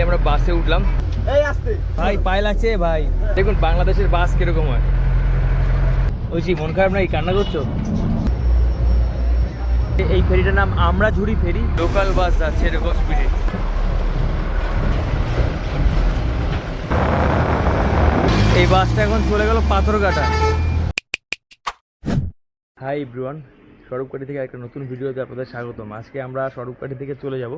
Finally আমরা বাসে উঠলাম। এই আসতে। ভাই পায়ে লাগছে ভাই। দেখুন বাংলাদেশের বাস কীরকম হয়। ওইছি মন খারাপ নাই? কান্না করছ? এই ফেরিটার নাম আমরা ঝুড়ি ফেরি। লোকাল বাস যাচ্ছে এরকম স্পিডে এই বাসটা এখন চলে গেল পাথরঘাটা। হাই ব্রুয়ান স্বরূপকাঠি থেকে একটা নতুন ভিডিওতে আপনাদের স্বাগতম। আজকে আমরা স্বরূপকাঠি থেকে চলে যাব।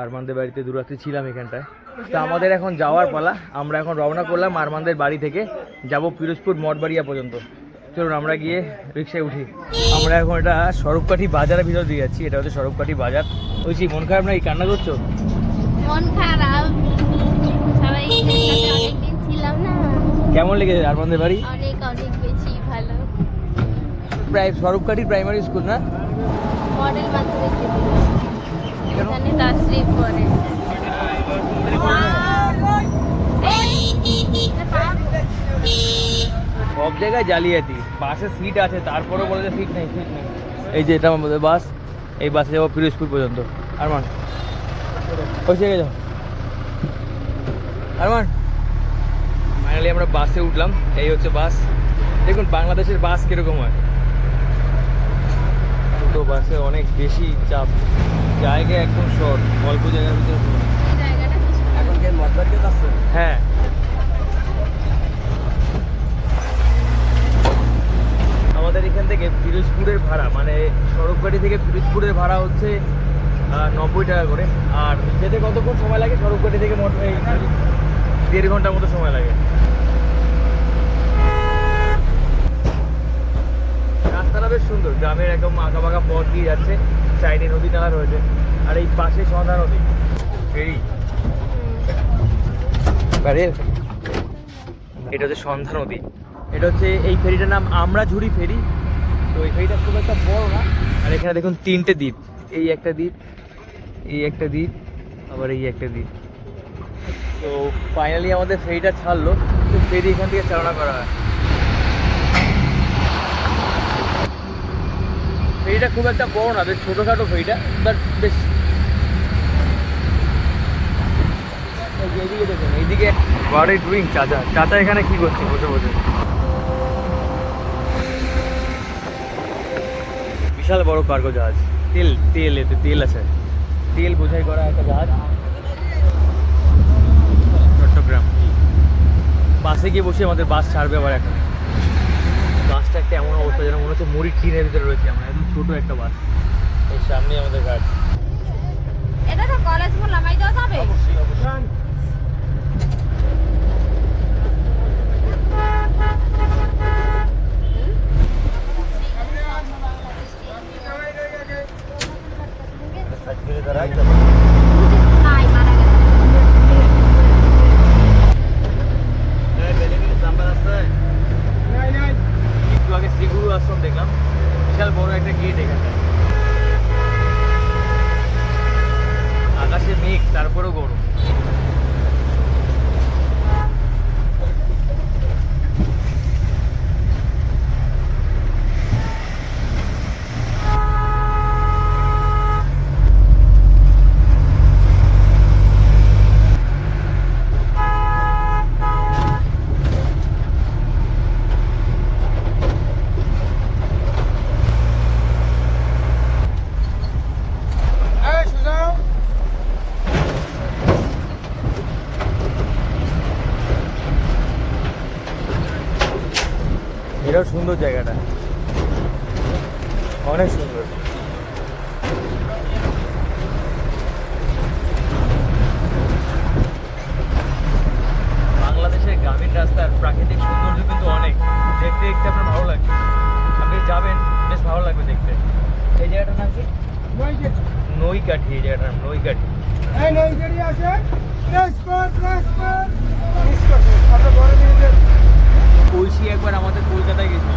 আরমানদের বাড়িতে দুরাত্রি ছিলাম এখানটায়। তো আমাদের এখন যাওয়ার পালা। আমরা এখন রওনা করলাম আরমানদের বাড়ি থেকে। যাব পিরোজপুর মঠবাড়িয়া পর্যন্ত। চলুন আমরা গিয়ে রিক্সায় উঠি। আমরা এখন এটা স্বরূপকাঠি বাজারের ভিতর দিয়ে যাচ্ছি। এটা হচ্ছে স্বরূপকাঠি বাজার। বলছি মন খারাপ নাই? কান্না করছ? মন খারাপ। সবাই একসাথে অনেকদিন ছিলাম না। কেমন লেগেছে আরমানদের বাড়ি? অনেক অনেক বেশি ভালো। প্রায় স্বরূপকাঠি প্রাইমারি স্কুল না? মডেল তাসরিফ করে সব জায়গায় জালিয়াতি। বাসে সিট আছে, তারপরেও বলে যে সিট নেই সিট নেই। এই যে এটা আমাদের বাস, এই বাসে যাব পিরোজপুর পর্যন্ত। আরমান, ওই জায়গায় যাও। আরমান। ফাইনালি আমরা বাসে উঠলাম, এই হচ্ছে বাস। দেখুন, বাংলাদেশের বাস কীরকম হয়। দুটো বাসে অনেক বেশি চাপ। জায়গা একদম শর্ট অল্প জায়গার ভিতরে। এখন কি মতবাড়িতে যাচ্ছে? হ্যাঁ। আমাদের এখান থেকে পিরোজপুরের ভাড়া মানে সড়কবাড়ি থেকে পিরোজপুরের ভাড়া হচ্ছে নব্বই টাকা করে। আর যেতে কতক্ষণ সময় লাগে? সড়কবাড়ি থেকে মোট দেড় ঘণ্টার মতো সময় লাগে। রাস্তাটা বেশ সুন্দর গ্রামের একদম আঁকা বাঁকা পথ দিয়ে যাচ্ছে। সাইডে নদী নালা রয়েছে আর এই পাশে সন্ধ্যা নদী। ফেরি এটা হচ্ছে সন্ধ্যা নদী। এটা হচ্ছে এই ফেরিটার নাম আমরা ঝুড়ি ফেরি। তো এই ফেরিটা খুব একটা বড় না। আর এখানে দেখুন তিনটে দ্বীপ এই একটা দ্বীপ এই একটা দ্বীপ আবার এই একটা দ্বীপ। তো ফাইনালি আমাদের ফেরিটা ছাড়লো। তো ফেরি এখান থেকে চালনা করা হয়। ফেরিটা খুব একটা বড় না, বেশ ছোটোখাটো ফেরিটা বাট বেশ এই এইদিকে দেখুন এইদিকে হোয়াট ডুইং চাচা? চাচা এখানে কি করছে? বসে বসে। বিশাল বড় কার্গো জাহাজ। তেল তেল, এতে তেল আছে। তেল বোঝাই করা একটা জাহাজ। চট্টগ্রাম। বাসে গিয়ে বসে আমাদের বাস ছাড়বে আবার এখন। একটা এমন অবস্থা যেন মনে হচ্ছে মুড়ির টিনের ভিতরে রয়েছে আমরা। একদম ছোট একটা বাস। এই সামনেই আমাদের গাড়ি এটা তো কলেজ মোড় নামাই দেওয়া যাবে। নাই মারা গেছে একটু আগে শ্রীগুরু আশ্রম দেখলাম বিশাল বড় একটা গেট এখানে আকাশে মেঘ তারপরেও গরম এই সুজাও এটাও সুন্দর জায়গাটা অনেক সুন্দর বাংলাদেশের গ্রামীণ রাস্তার প্রাকৃতিক সৌন্দর্য কিন্তু অনেক। দেখতে দেখতে আপনার ভালো লাগবে। আপনি যাবেন বেশ ভালো লাগবে দেখতে। এই জায়গাটার নাম কি? নৈকাঠি এই জায়গাটার নাম নৈকাঠি। ঐশী একবার আমাদের কলকাতায় গেছিল।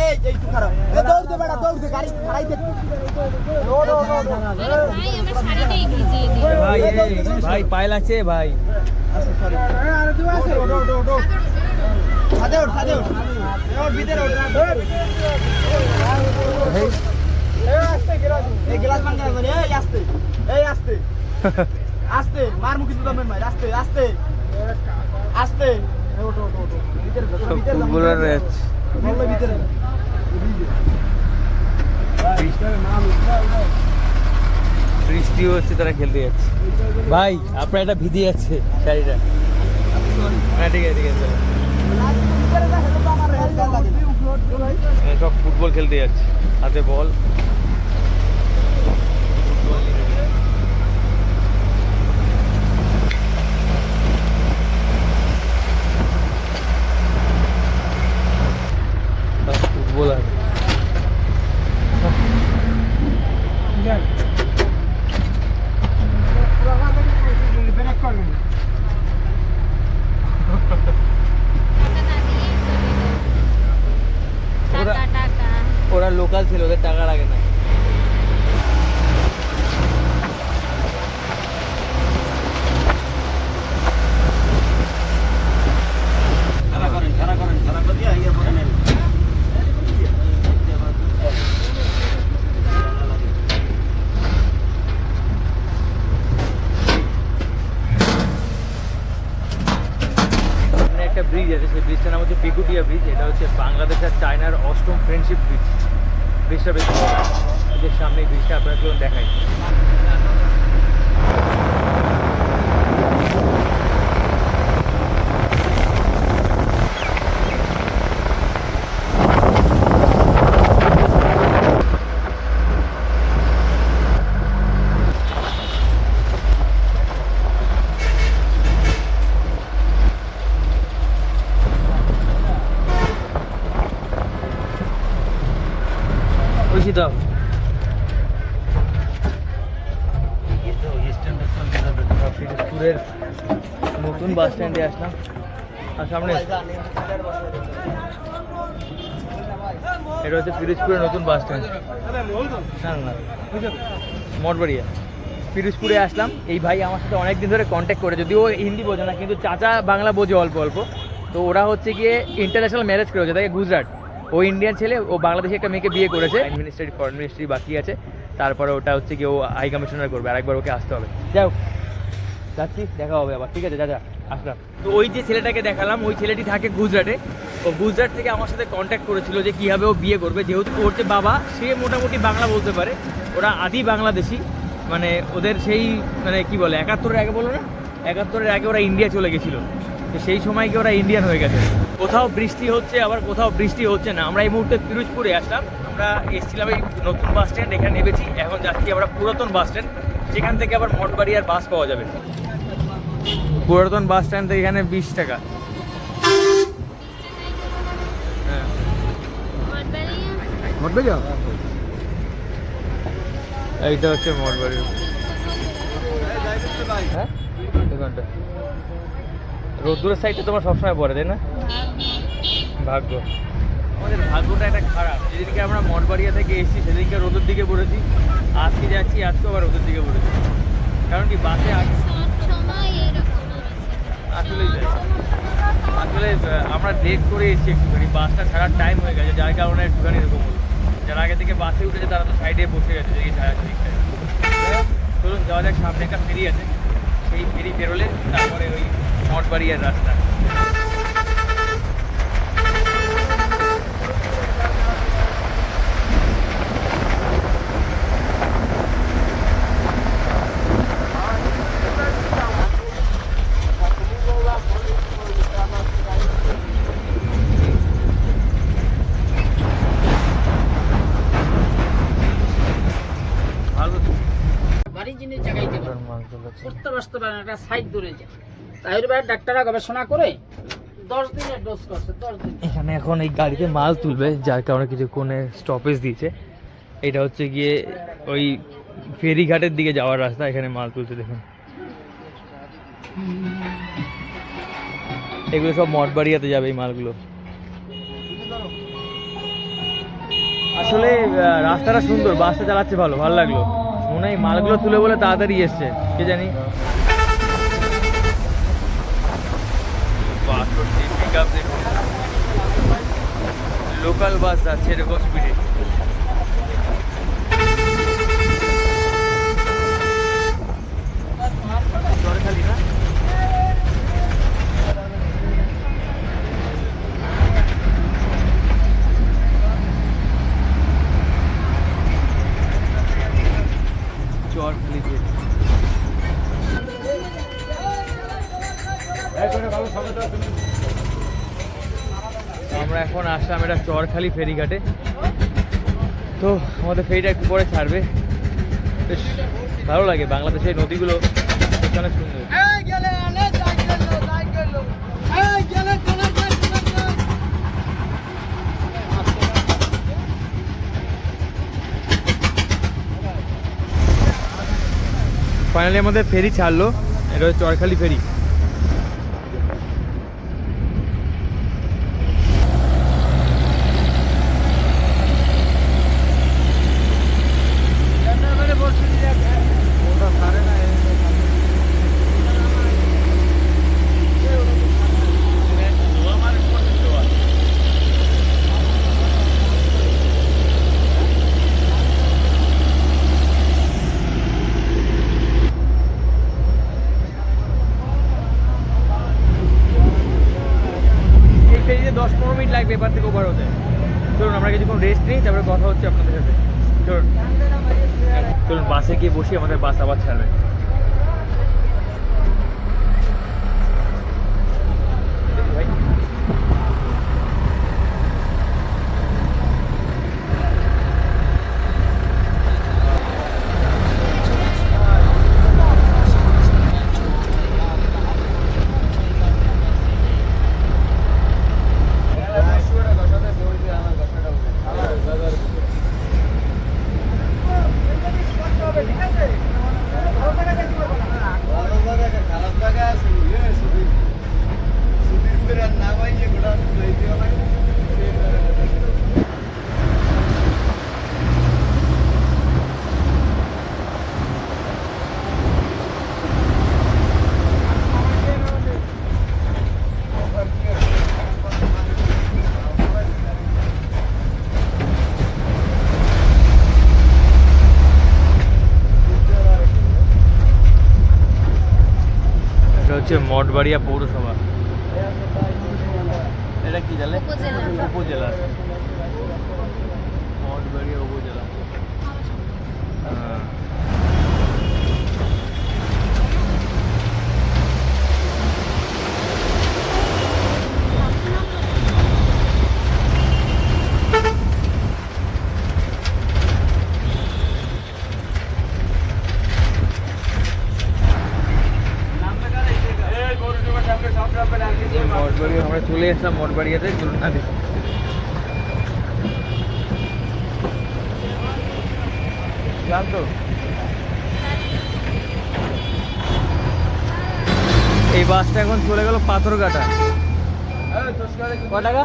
এই আস্তে এই আস্তে। আস্তে। মার মুখি দুটো মেন মার। আস্তে আস্তে। আস্তে। ফুটবলার বললে ভিতরে। বৃষ্টি হচ্ছে তারা খেলতে যাচ্ছে ভাই আপনার এটা ভিজে যাচ্ছে শাড়িটা হ্যাঁ ঠিক আছে ঠিক আছে চলো। ভিতরে যা, হেলে তো আমার হেল গাল লাগে না। এখানে সব ফুটবল খেলতে যাচ্ছে হাতে বল ফুটবল আর ব্রেক করবেন না। টাকা না দিয়ে চলে যাও। টাকা টাকা ওরা লোকাল ছিল ওদের টাকা লাগে না সামনে একটা ব্রিজ আছে সেই ব্রিজটার নাম হচ্ছে পিকুটিয়া ব্রিজ এটা হচ্ছে বাংলাদেশ আর চায়নার অষ্টম ফ্রেন্ডশিপ ব্রিজ ব্রিজটা বেশ বড় এদের সামনে এই ব্রিজটা আপনার চলুন দেখাই ওইসি দাও পিরোজপুরের নতুন বাস স্ট্যান্ডে আসলাম। আর সামনে এটা হচ্ছে পিরোজপুরের নতুন বাস স্ট্যান্ড। মঠবাড়িয়া। পিরোজপুরে আসলাম। এই ভাই আমার সাথে অনেক দিন ধরে কন্ট্যাক্ট করে, যদিও হিন্দি বোঝে না, কিন্তু চাচা বাংলা বোঝে অল্প অল্প। তো ওরা হচ্ছে গিয়ে ইন্টারন্যাশনাল ম্যারেজ করেছে তাকে গুজরাট। ও ইন্ডিয়ান ছেলে, ও বাংলাদেশে একটা মেয়েকে বিয়ে করেছে। মিনিস্ট্রি ফরেন মিনিস্ট্রি বাকি আছে। তারপরে ওটা হচ্ছে কি ও হাই কমিশনার করবে, আরেকবার ওকে আসতে হবে। যাও যাচ্ছি দেখা হবে আবার। ঠিক আছে, যা যা, আসলাম। তো ওই যে ছেলেটাকে দেখালাম, ওই ছেলেটি থাকে গুজরাটে। ও গুজরাট থেকে আমার সাথে কন্ট্যাক্ট করেছিল যে কীভাবে ও বিয়ে করবে। যেহেতু ওর যে বাবা, সে মোটামুটি বাংলা বলতে পারে। ওরা আদি বাংলাদেশি। মানে ওদের সেই মানে কি বলে, একাত্তরের আগে বলো না? একাত্তরের আগে ওরা ইন্ডিয়া চলে গেছিল। তো সেই সময় কি ওরা ইন্ডিয়ান হয়ে গেছে। কোথাও বৃষ্টি হচ্ছে, আবার কোথাও বৃষ্টি হচ্ছে না। আমরা এই মুহূর্তে পিরোজপুরে আসলাম। আমরা এসেছিলাম এই নতুন বাস স্ট্যান্ড এখানে নেমেছি। এখন যাচ্ছি আমরা পুরাতন বাস স্ট্যান্ড যেখান থেকে আবার মঠবাড়ি আর বাস পাওয়া যাবে। পুরাতন বাস স্ট্যান্ড থেকে এখানে বিশ টাকা। হ্যাঁ। এইটা হচ্ছে মঠবাড়ি। হ্যাঁ? দোকানটা রোদ্দুরের সাইডে তোমার সবসময় পড়ে তাই না? ভাগ্য। আমাদের ভাগ্যটা একটা খারাপ। যেদিনকে আমরা মঠবাড়িয়া থেকে এসেছি, সেদিনকে রোদের দিকে পড়েছি। আজকে যাচ্ছি আজকে আবার রোদের দিকে পড়েছি। কারণ কি, বাসে। আসলে আসলে আমরা লেট করে এসেছি একটুখানি। বাসটা ছাড়ার টাইম হয়ে গেছে, যার কারণে একটুখানি এরকম হলো। যারা আগে থেকে বাসে উঠেছে, তারা তো সাইডে বসে গেছে যে ছাড়া দিকটায় চলুন, যাওয়া যাক সামনে একটা ফেরি আছে। সেই ফেরি বেরোলে তারপরে ওই মঠবাড়িয়ার রাস্তা ভালো বাড়ি জিনিস জায়গায় দেবে মাছ ধরেছে। সত্য ব্যস্ত একটা সাইড দূরে যায়। আয়ুর্বেদ ডাক্তাররা গবেষণা করে দশ দিনের ডোজ করছে দশ দিন। এখানে এখন এই গাড়িতে মাল তুলবে যার কারণে কিছুক্ষণে স্টপেজ দিয়েছে। এটা হচ্ছে গিয়ে ওই ফেরিঘাটের দিকে যাওয়ার রাস্তা এখানে মাল তুলছে দেখুন। এগুলো সব মঠবাড়িয়াতে যাবে এই মালগুলো। আসলে রাস্তাটা সুন্দর বাসটা চালাচ্ছে ভালো ভালো লাগল। মনে হয় মালগুলো তুলে বলে তাড়াতাড়ি এসছে কে জানি। লোকাল বাস যাচ্ছে এরকম স্পিডে খালি আমরা এখন আসলাম এটা চরখালি ফেরিঘাটে। তো আমাদের ফেরিটা একটু পরে ছাড়বে। বেশ ভালো লাগে বাংলাদেশের নদীগুলো। অনেক সুন্দর। ফাইনালি আমাদের ফেরি ছাড়লো এটা হচ্ছে চরখালি ফেরি এই ফেরিতে দশ পনেরো মিনিট লাগবে এবার থেকে ওভার হতে চলুন আমরা কিছুক্ষণ রেস্ট নিই তারপরে কথা হচ্ছে আপনাদের সাথে চলুন চলুন বাসে গিয়ে বসি আমাদের বাস আবার ছাড়বে দেখি ভাই এটা হচ্ছে মঠবাড়িয়া পৌরসভা। এটা কি জানলে? উপজেলা। উপজেলা। মঠবাড়িয়া উপজেলা হ্যাঁ। মঠবাড়ি আমরা চলে এসলাম মঠবাড়িয়াতে চলুন না ক্লান্ত এই বাসটা এখন চলে গেল পাথরঘাটা। ক টাকা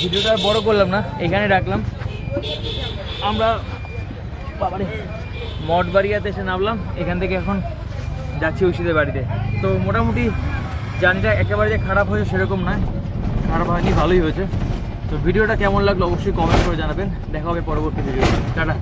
ভিডিওটা বড় করলাম না, এখানে রাখলাম। আমরা মঠবাড়িয়াতে এসে নামলাম। এখান থেকে এখন যাচ্ছি ঐশীদের বাড়িতে। তো মোটামুটি জার্নিটা একেবারে যে খারাপ হয়েছে সেরকম নয়। খারাপ হয়নি, ভালোই হয়েছে। তো ভিডিওটা কেমন লাগল অবশ্যই কমেন্ট করে জানাবেন। দেখা হবে পরবর্তী ভিডিও টাটা।